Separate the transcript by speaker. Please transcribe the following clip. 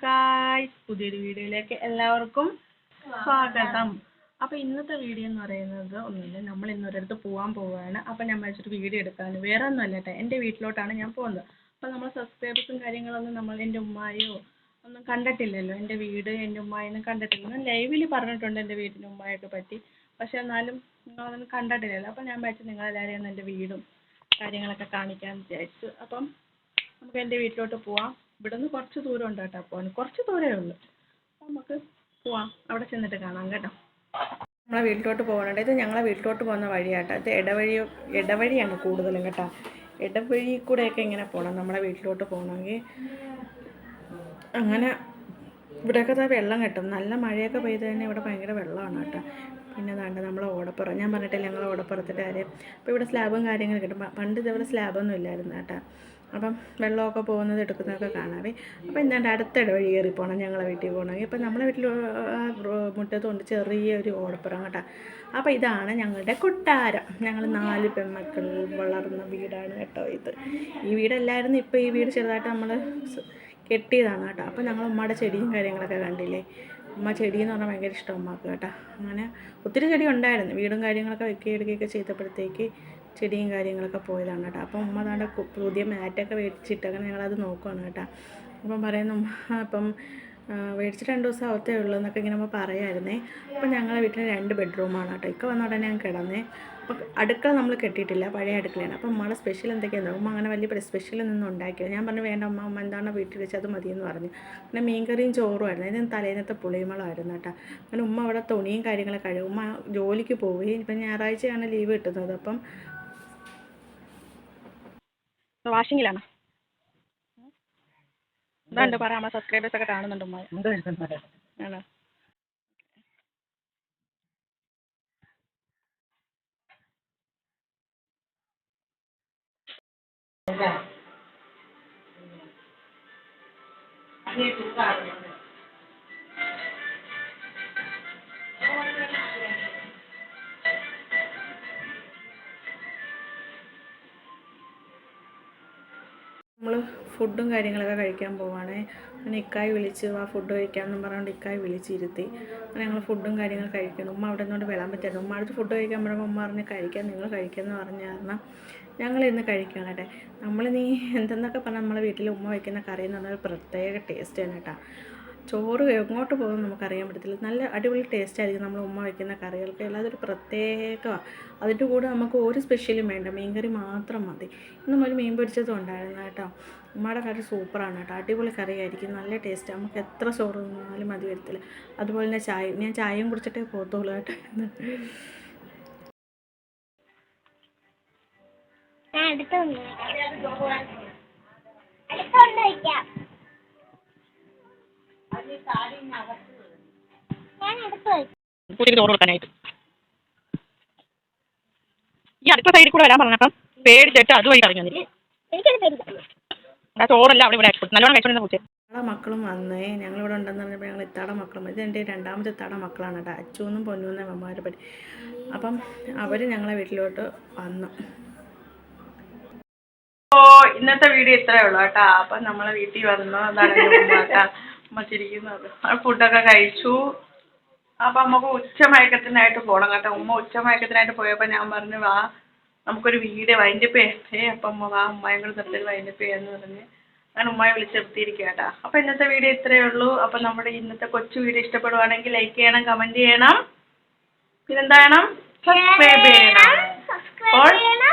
Speaker 1: Guys പുതിയൊരു വീഡിയോയിലേക്ക് എല്ലാവർക്കും സ്വാഗതം. അപ്പൊ ഇന്നത്തെ വീഡിയോ എന്ന് പറയുന്നത് ഒന്നുമില്ല. നമ്മൾ ഇന്ന് ഒരിടത്ത് പോകാൻ പോവുകയാണ് അപ്പൊ ഞാൻ വെച്ചിട്ട് വീഡിയോ എടുക്കാന്ന്. വേറെ ഒന്നുമല്ല കേട്ടോ എന്റെ വീട്ടിലോട്ടാണ് ഞാൻ പോകുന്നത്. അപ്പൊ നമ്മൾ സബ്സ്ക്രൈബേഴ്സും കാര്യങ്ങളൊന്നും നമ്മൾ എന്റെ ഉമ്മായോ ഒന്നും കണ്ടിട്ടില്ലല്ലോ. എന്റെ വീട് എന്റെ ഉമ്മായൊന്നും കണ്ടിട്ടില്ല. ലൈവിൽ പറഞ്ഞിട്ടുണ്ട് എന്റെ വീടിന്റെ ഉമ്മായൊക്കെ പറ്റി. പക്ഷെ എന്നാലും നിങ്ങളൊന്നും കണ്ടിട്ടില്ലല്ലോ. അപ്പം ഞാൻ വിചാരിച്ചു നിങ്ങളെല്ലാവരെയും എന്റെ വീടും കാര്യങ്ങളൊക്കെ കാണിക്കാമെന്ന് വിചാരിച്ചു. അപ്പം നമുക്ക് എന്റെ വീട്ടിലോട്ട് പോവാം. ഇവിടുന്ന് കുറച്ച് ദൂരം ഉണ്ട് കേട്ടോ പോകാൻ. കുറച്ച് ദൂരമേ ഉള്ളൂ. നമുക്ക് പോവാം. അവിടെ ചെന്നിട്ട് കാണാം കേട്ടോ. നമ്മളെ വീട്ടിലോട്ട് പോകാനുണ്ട് ഇത് ഞങ്ങളെ വീട്ടിലോട്ട് പോകുന്ന വഴിയാട്ടോ. ഇത് ഇടവഴി ഇടവഴിയാണ് കൂടുതലും കേട്ടോ. ഇടവഴി കൂടെയൊക്കെ ഇങ്ങനെ പോകണം നമ്മളെ വീട്ടിലോട്ട് പോകണമെങ്കിൽ അങ്ങനെ ഇവിടെയൊക്കെ വെള്ളം കിട്ടും. നല്ല മഴയൊക്കെ പെയ്ത് തന്നെ ഇവിടെ ഭയങ്കര വെള്ളമാണ് കേട്ടോ. പിന്നെ ദാണ്ട് നമ്മളെ ഓടപ്പുറം. ഞാൻ പറഞ്ഞിട്ടില്ല ഞങ്ങൾ ഓടപ്പുറത്തിന്റെ കാര്യം. അപ്പോൾ ഇവിടെ സ്ലാബും കാര്യങ്ങളും കിട്ടും. പണ്ട് ഇതേപോലെ സ്ലാബൊന്നും ഇല്ലായിരുന്നു കേട്ടോ. അപ്പം വെള്ളമൊക്കെ പോകുന്നത് എടുക്കുന്നതൊക്കെ കാണാവേ. അപ്പോൾ എന്താണ്ട് അടുത്തിടെ വഴി കയറി പോകണം ഞങ്ങളെ വീട്ടിൽ പോകണമെങ്കിൽ ഇപ്പം നമ്മളെ വീട്ടിൽ മുറ്റത്തുണ്ട് ചെറിയൊരു ഓടപ്പുറം കേട്ടോ. അപ്പോൾ ഇതാണ് ഞങ്ങളുടെ കൊട്ടാരം. ഞങ്ങൾ നാല് പെൺമക്കൾ വളർന്ന വീടാണ് കേട്ടോ ഇത്. ഈ വീടല്ലായിരുന്നു ഇപ്പോൾ ഈ വീട് ചെറുതായിട്ട് നമ്മൾ കെട്ടിയതാണ് കേട്ടോ. അപ്പോൾ ഞങ്ങൾ ഉമ്മയുടെ ചെടിയും കാര്യങ്ങളൊക്കെ കണ്ടില്ലേ? ഉമ്മ ചെടി എന്ന് പറഞ്ഞാൽ ഭയങ്കര ഇഷ്ടം ഉമ്മക്ക് കേട്ടോ. അങ്ങനെ ഒത്തിരി ചെടി ഉണ്ടായിരുന്നു. വീടും കാര്യങ്ങളൊക്കെ വെക്കുകയൊക്കെ ചെയ്തപ്പോഴത്തേക്ക് ചെടിയും കാര്യങ്ങളൊക്കെ പോയതാണ് കേട്ടോ. അപ്പം ഉമ്മ അതാണ്ട് പുതിയ മാറ്റൊക്കെ മേടിച്ചിട്ട് അങ്ങനെ ഞങ്ങളത് നോക്കുകയാണ് കേട്ടോ. അപ്പം പറയുന്നു അപ്പം മേടിച്ചിട്ട് രണ്ട് ദിവസം ആവത്തേ ഉള്ളൂ എന്നൊക്കെ ഇങ്ങനെ നമ്മൾ പറയായിരുന്നേ. അപ്പം ഞങ്ങളുടെ വീട്ടിൽ രണ്ട് ബെഡ്റൂമാണ് കേട്ടോ. ഇക്ക വന്ന ഉടനെ ഞാൻ കിടന്നേ. അപ്പോൾ അടുക്കള നമ്മൾ കെട്ടിയിട്ടില്ല പഴയ അടുക്കളയാണ്. അപ്പം ഉമ്മയുടെ സ്പെഷ്യൽ എന്തൊക്കെയാണ് ഉമ്മ അങ്ങനെ വലിയ സ്പെഷ്യൽ ഒന്നും ഉണ്ടാക്കിയത് ഞാൻ പറഞ്ഞു വേണ്ട ഉമ്മ ഉമ്മ എന്താണ് വീട്ടിൽ വെച്ച് അത് മതിയെന്ന് പറഞ്ഞു. പിന്നെ മീൻകറിയും ചോറുമായിരുന്നു ഇതിന് തലേന്നത്തെ പുളിമളമായിരുന്നു കേട്ടോ. അങ്ങനെ ഉമ്മ അവിടെ തുണിയും കാര്യങ്ങളൊക്കെ കഴിയും ഉമ്മ ജോലിക്ക് പോവുകയും ഇപ്പം ഞായറാഴ്ചയാണ് ലീവ് കിട്ടുന്നത്. അപ്പം വാഷിങ്ങിലാണ്. എന്താണ്ട് പറ സബ്സ്ക്രൈബേഴ്സ് ഒക്കെ കാണുന്നുണ്ട് ഉമ്മ ആണോ? നമ്മൾ ഫുഡും കാര്യങ്ങളൊക്കെ കഴിക്കാൻ പോവാണ്. അങ്ങനെ ഇക്കായി വിളിച്ച് ആ ഫുഡ് കഴിക്കാമെന്നും പറഞ്ഞുകൊണ്ട് ഇക്കായി വിളിച്ചിരുത്തി. അങ്ങനെ ഞങ്ങൾ ഫുഡും കാര്യങ്ങൾ കഴിക്കണം ഉമ്മ അവിടെ നിന്നുകൊണ്ട് വിളാൻ പറ്റായിരുന്നു ഉമ്മ അടുത്ത് ഫുഡ് കഴിക്കാൻ പറയുമ്പോൾ ഉമ്മ പറഞ്ഞ് കഴിക്കാം നിങ്ങൾ കഴിക്കാമെന്ന് പറഞ്ഞ കാരണം ഇന്ന് കഴിക്കണം നമ്മൾ നീ എന്തെന്നൊക്കെ പറഞ്ഞാൽ നമ്മളെ വീട്ടിൽ ഉമ്മ വയ്ക്കുന്ന കറി എന്ന് പറഞ്ഞാൽ പ്രത്യേക ടേസ്റ്റ് തന്നെ കേട്ടോ. ചോറ് എങ്ങോട്ട് പോകും നമുക്കറിയാൻ പറ്റത്തില്ല. നല്ല അടിപൊളി ടേസ്റ്റ് ആയിരിക്കും നമ്മൾ ഉമ്മ വയ്ക്കുന്ന കറികൾക്ക്. അല്ലാതെ ഒരു പ്രത്യേകമാണ് അതിന്റെ കൂടെ നമുക്ക് ഒരു സ്പെഷ്യലും വേണ്ട. മീൻകറി മാത്രം മതി. ഇന്നും ഒരു മീൻ പൊരിച്ചതും ഉണ്ടായിരുന്നു കേട്ടോ. ഉമ്മയുടെ കറി സൂപ്പറാണ് കേട്ടോ. അടിപൊളി കറിയായിരിക്കും. നല്ല ടേസ്റ്റ് നമുക്ക് എത്ര ചോറ് തിന്നാലും മതി വരത്തില്ല. അതുപോലെ തന്നെ ചായ. ഞാൻ ചായയും കുടിച്ചിട്ടേ പോകത്തുള്ളൂ കേട്ടോ.
Speaker 2: അടുത്തുണ്ട് അടുത്തുണ്ട് വയ്ക്കാം ഞാൻ അടുത്ത് വയ്ക്കാം.
Speaker 1: പൂച്ചയ്ക്ക് ചോറ് കൊടുക്കാനായിട്ട് ഈ അടുത്ത സൈഡിൽ കൂടെ വരാൻ പറഞ്ഞപ്പം പേടിച്ചിട്ട് അതുവഴി ഇറങ്ങി വന്നില്ല. ചോറല്ല അവിടെ ഇവിടെ നല്ലോണം കഴിച്ചോണ്ടിരുന്ന പൂച്ച ഞങ്ങളെ മക്കളും വന്നേ ഞങ്ങളിവിടെ ഉണ്ടെന്ന് പറഞ്ഞപ്പോൾ ഞങ്ങൾ ഇത്താടെ മക്കളും ഇത് എന്റെ രണ്ടാമത്തെ ഇത്താടെ മക്കളാണ് കേട്ടോ. അച്ചുവെന്നും പൊന്നുവെന്നും അമ്മമാരെ പറ്റി. അപ്പം അവർ ഞങ്ങളെ വീട്ടിലോട്ട് വന്നു. ഓ ഇന്നത്തെ വീഡിയോ ഇത്രയേ ഉള്ളൂ കേട്ടോ. അപ്പം നമ്മളെ വീട്ടിൽ വന്നു അതാണ് കേട്ടോ ഉമ്മ ചിരിക്കുന്നത് ഫുഡൊക്കെ കഴിച്ചു. അപ്പം നമുക്ക് ഉച്ചമയക്കത്തിനായിട്ട് പോകണം കേട്ടോ. ഉമ്മ ഉച്ചമയക്കത്തിനായിട്ട് പോയപ്പോൾ ഞാൻ പറഞ്ഞു വാ നമുക്കൊരു വീഡിയോ വൈൻഡപ്പ് ചെയ്യേ. അപ്പം ഉമ്മ വാ ഉമ്മയും കൂടെ നിർത്തി വൈൻഡപ്പ് ചെയ്യാന്ന് പറഞ്ഞ് ഞാൻ ഉമ്മയെ വിളിച്ച് നിർത്തിയിരിക്കുക കേട്ടോ. അപ്പം ഇന്നത്തെ വീഡിയോ ഇത്രയേ ഉള്ളൂ. അപ്പം നമ്മുടെ ഇന്നത്തെ കൊച്ചു വീഡിയോ ഇഷ്ടപ്പെടുവാണെങ്കിൽ ലൈക്ക് ചെയ്യണം കമന്റ് ചെയ്യണം. പിന്നെന്താ ചെയ്യണം? സബ്സ്ക്രൈബ് ചെയ്യണം.